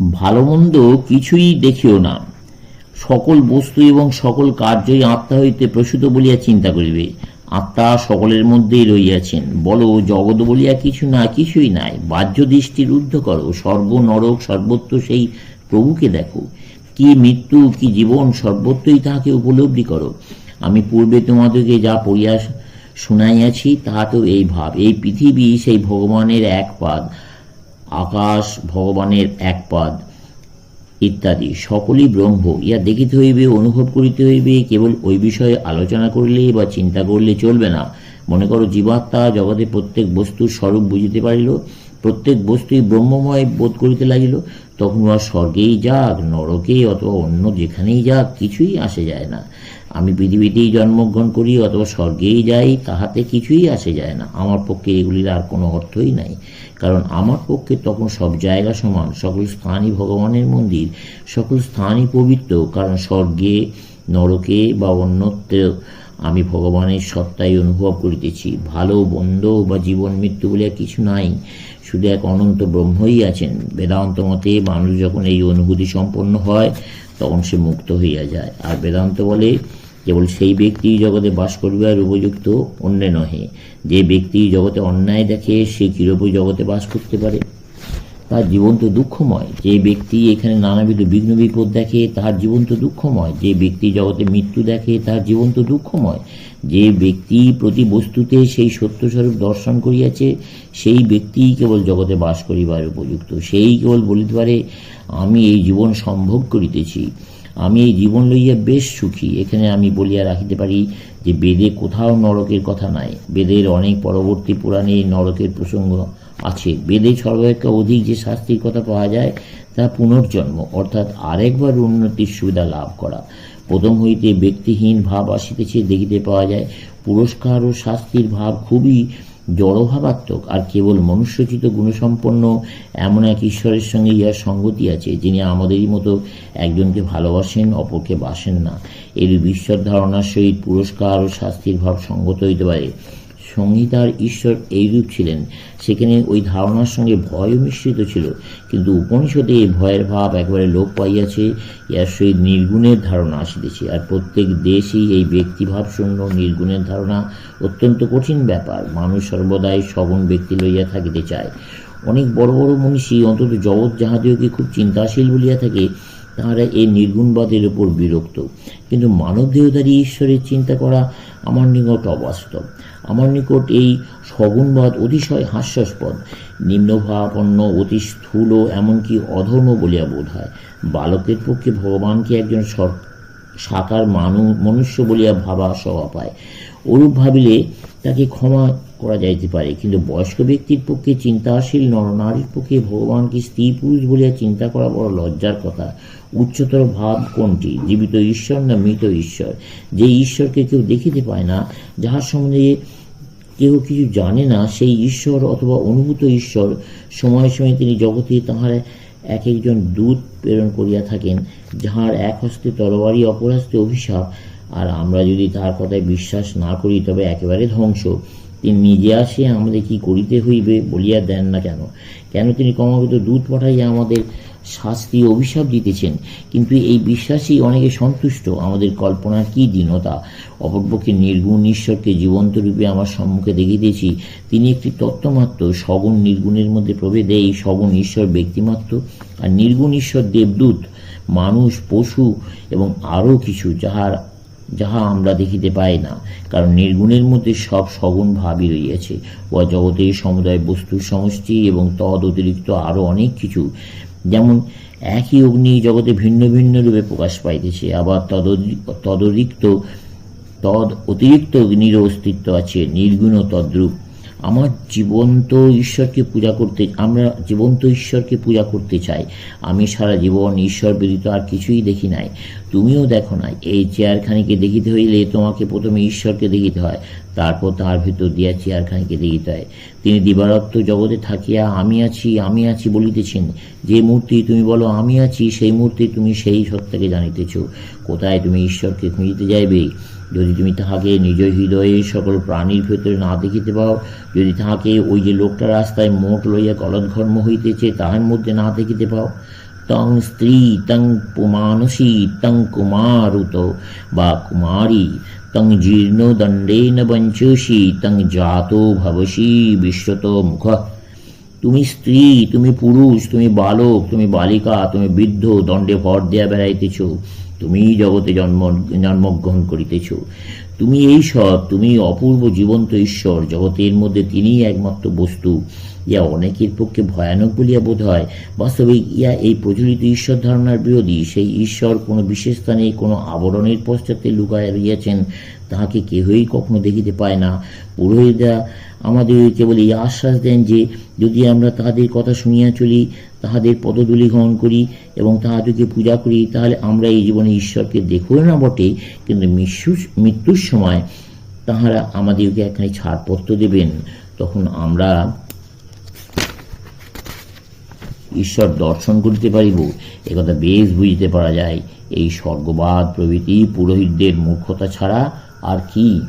ভালো মন্দ কিছুই দেখিও না। সকল বস্তু এবং সকল কার্যই আত্মা হইতে প্রসূত বলিয়া চিন্তা করিবে। আত্মা সকলের মধ্যেই রইয়াছেন বলো, জগৎ বলিয়া কিছু না, কিছুই নাই। বাহ্য দৃষ্টি রুদ্ধ করো। সর্ব নরক, সর্বত্র সেই প্রভুকে দেখো। কি মৃত্যু, কি জীবন, সর্বত্রই তাহাকে উপলব্ধি করো। আমি পূর্বে তোমাদেরকে যা পড়িয়া শুনাইয়াছি, তাহাতেও এই ভাব। এই পৃথিবী সেই ভগবানের এক পাদ। আকাশ ভগবানের এক পদ, ইত্যাদি। সকলই ব্রহ্ম। ইয়া দেখিতে হইবে, অনুভব করিতে হইবে, কেবল ওই বিষয়ে আলোচনা করলে বা চিন্তা করলে চলবে না। মনে করো জীবাত্মা জগতে প্রত্যেক বস্তুর স্বরূপ বুঝিতে পারিল, প্রত্যেক বস্তুই ব্রহ্মময় বোধ করিতে লাগিল তখন উহা স্বর্গেই যাক, নরকেই অথবা অন্য যেখানেই যাক, কিছুই আসে যায় না। আমি পৃথিবীতেই জন্মগ্রহণ করি অথবা স্বর্গেই যাই, তাহাতে কিছুই আসে যায় না। আমার পক্ষে এগুলির আর কোনো অর্থই নাই। কারণ আমার পক্ষে তখন সব জায়গা সমান, সকল স্থানই ভগবানের মন্দির, সকল স্থানই পবিত্র। কারণ স্বর্গে, নরকে বা অন্যত্র আমি ভগবানের সত্তাই অনুভব করিতেছি। ভালো, বন্ধ বা জীবন, মৃত্যু বলিয়া কিছু নাই। শুধু এক অনন্ত ব্রহ্মই আছেন। বেদান্ত মতে মানুষ যখন এই অনুভূতি সম্পন্ন হয়, তখন সে মুক্ত হইয়া যায়। আর বেদান্ত বলে, কেবল সেই ব্যক্তি জগতে বাস করিবার উপযুক্ত, অন্য নহে। যে ব্যক্তি জগতে অন্যায় দেখে, সে কিরূপে জগতে বাস করতে পারে? তার জীবন তো দুঃখময়। যে ব্যক্তি এখানে নানাবিধ বিঘ্ন বিপদ দেখে, তার জীবন তো দুঃখময়। যে ব্যক্তি জগতে মৃত্যু দেখে, তার জীবন তো দুঃখময়। যে ব্যক্তি প্রতি বস্তুতে সেই সত্যস্বরূপ দর্শন করিয়াছে, সেই ব্যক্তি কেবল জগতে বাস করিবার উপযুক্ত। সেই কেবল বলিতে পারে, আমি এই জীবন সম্ভোগ করিতেছি। আমি এই জীবন লইয়া বেশ সুখী। এখানে আমি বলিয়া রাখিতে পারি যে, বেদে কোথাও নরকের কথা নাই। বেদের অনেক পরবর্তী পুরাণে নরকের প্রসঙ্গ আছে। বেদে সর্বাপেক্ষা অধিক যে শাস্তির কথা পাওয়া যায়, তা পুনর্জন্ম, অর্থাৎ আরেকবার উন্নতির সুবিধা লাভ করা। প্রথম হইতে ব্যক্তিহীন ভাব আসিতেছে, দেখিতে পাওয়া যায়, পুরস্কার ও শাস্তির ভাব খুবই জড়ভাবাত্মক, আর কেবল মনুষ্যচিত গুণসম্পন্ন এমন এক ঈশ্বরের সঙ্গে ইহার সঙ্গতি আছে, যিনি আমাদেরই মতো একজনকে ভালোবাসেন, অপরকে বাসেন না। এর ঈশ্বর ধারণার সহিত পুরস্কার ও শাস্তির ভাব সঙ্গত হইতে পারে। সংহিতার ঈশ্বর এইরূপ ছিলেন। সেখানে ওই ধারণার সঙ্গে ভয়ও মিশ্রিত ছিল। কিন্তু উপনিষদে এই ভয়ের ভাব একবারে লোপ পাইয়াছে ইয়ার সহিত নির্গুণের ধারণা আসিতেছে। আর প্রত্যেক দেশেই এই ব্যক্তিভাব শূন্য, নির্গুণের ধারণা অত্যন্ত কঠিন ব্যাপার। মানুষ সর্বদাই সগুণ ব্যক্তি লইয়া থাকিতে চায়। অনেক বড় বড় মনীষী অন্তত জগৎ যাহাদিওকে খুব চিন্তাশীল বলিয়া থাকে তাহারা এই নির্গুণবাদের উপর বিরক্ত। কিন্তু মানব দেহধারী ঈশ্বরের চিন্তা করা আমার নিকট অবাস্তব। আমার নিকট এই সগুণবাদ অতিশয় হাস্যাস্পদ। নিম্নভাবাপন্ন, অতি স্থূল, এমনকি অধর্ম বলিয়া বোধ হয়। বালকের পক্ষে ভগবানকে একজন সর সাকার মানু, মনুষ্য বলিয়া ভাবা সভা পায়? ওরূপ ভাবিলে তাকে ক্ষমা করা যাইতে পারে। কিন্তু বয়স্ক ব্যক্তির পক্ষে চিন্তাশীল নরনারীর পক্ষে ভগবানকে স্ত্রী পুরুষ বলিয়া চিন্তা করা বড় লজ্জার কথা? উচ্চতর ভাব কোনটি? জীবিত ঈশ্বর না মৃত ঈশ্বর? যে ঈশ্বরকে কেউ দেখিতে পায় না, যাহার সম্বন্ধে কেউ কিছু জানে না, সেই ঈশ্বর অথবা অনুভূত ঈশ্বর সময় সময় তিনি জগতে তাহার এক একজন দূত প্রেরণ করিয়া থাকেন, যাহার এক হস্তে তরবারি, অপর হস্তে অভিশাপ। আর আমরা যদি তার কথায় বিশ্বাস না করি, তবে একেবারে ধ্বংস। তিনি নিজে আসিয়া আমাদের কি করিতে হইবে বলিয়া দেন না কেন? কেন তিনি ক্রমাগত দূত পাঠাইয়া আমাদের শাস্তি অভিশাপ দিতেছেন? কিন্তু এই বিশ্বাসই অনেকে সন্তুষ্ট। আমাদের কল্পনার কি দীনতা? অপরপক্ষে নির্গুণ ঈশ্বরকে জীবন্ত রূপে আমার সম্মুখে দেখিতেছি, তিনি একটি তত্ত্বমাত্র, সগুণ নির্গুণের মধ্যে প্রভেদে এই সগুণ ঈশ্বর ব্যক্তিমাত্র। আর নির্গুণ ঈশ্বর দেবদূত, মানুষ, পশু এবং আরও কিছু, যাহার যাহা আমরা দেখিতে পাই না, কারণ নির্গুণের মধ্যে সব সগুণ ভাবই রইয়াছে। উহা জগতের সমুদায় বস্তুর সমষ্টি এবং তদ অতিরিক্ত আরও অনেক কিছু, যেমন একই অগ্নি জগতে ভিন্ন ভিন্ন রূপে প্রকাশ পাইতেছে, আবার তদরি- তদরিক্ত তদ অতিরিক্ত অগ্নিরও অস্তিত্ব আছে, নির্গুণ ও তদ্রূপ। আমার জীবন্ত ঈশ্বরকে পূজা করতে, আমরা জীবন্ত ঈশ্বরকে পূজা করতে চাই। আমি সারা জীবন ঈশ্বর ব্যতীত আর কিছুই দেখি নাই। তুমিও দেখো নাই। এই চেয়ারখানিকে দেখিতে হইলে তোমাকে প্রথমে ঈশ্বরকে দেখিতে হয়, তারপর তাহার ভিতর দিয়া চেয়ারখানিকে দেখিতে হয়। তিনি দিবারাত্ম জগতে থাকিয়া, আমি আছি আমি আছি বলিতেছেন। যে মূর্তি তুমি বলো, আমি আছি, সেই মূর্তি তুমি সেই সত্তাকে জানিতেছ। কোথায় তুমি ঈশ্বরকে খুঁজিতে যাইবে? যদি তুমি তাহাকে নিজ হৃদয়ে সকল প্রাণীর ভেতরে না দেখিতে পাও, যদি তাহাকে ওই যে লোকটা রাস্তায় মোট লইয়া গলদঘর্ম হইতেছে, তাহার মধ্যে না দেখিতে পাও তং স্ত্রী তং পুমানসী তং কুমারুত বা কুমারী তং জীর্ণ দণ্ডেন বঞ্চসি তং জাত ভবসি বিশ্বত মুখ। তুমি স্ত্রী, তুমি পুরুষ, তুমি বালক, তুমি বালিকা, তুমি বৃদ্ধ, দণ্ডে ভর দেয়া বেড়াইতেছ, তুমি জগতে জন্ম, জন্মগ্রহণ করিতেছ। তুমি এই সব তুমি অপূর্ব জীবন্ত ঈশ্বর, জগতের মধ্যে তিনিই একমাত্র বস্তু। ইয়া অনেকের পক্ষে ভয়ানক বলিয়া বোধ হয়। বাস্তবিক ইয়া এই প্রচলিত ঈশ্বর ধারণার বিরোধী। সেই ঈশ্বর কোনো বিশেষ স্থানে কোনো আবরণের পশ্চাতে লুকাইয়া রইয়াছেন তাহাকে কেহই কখনো দেখিতে পায় না। পুরোহিতরা আমাদের কেবল এই আশ্বাস দেন যে, যদি আমরা তাহাদের কথা শুনিয়া চলি, তাহাদের পদধূলি গ্রহণ করি এবং তাহাদেরকে পূজা করি, তাহলে আমরা এই জীবনে ঈশ্বরকে দেখব না বটে, কিন্তু মৃত্যুর সময় তাহারা আমাদেরকে একখানি ছাড়পত্র দেবেন। তখন আমরা ঈশ্বর দর্শন করিতে পারিব একথা বেশ বুঝিতে পারা যায়। এই স্বর্গবাদ প্রভৃতি পুরোহিতদের মূর্খতা ছাড়া আর কি?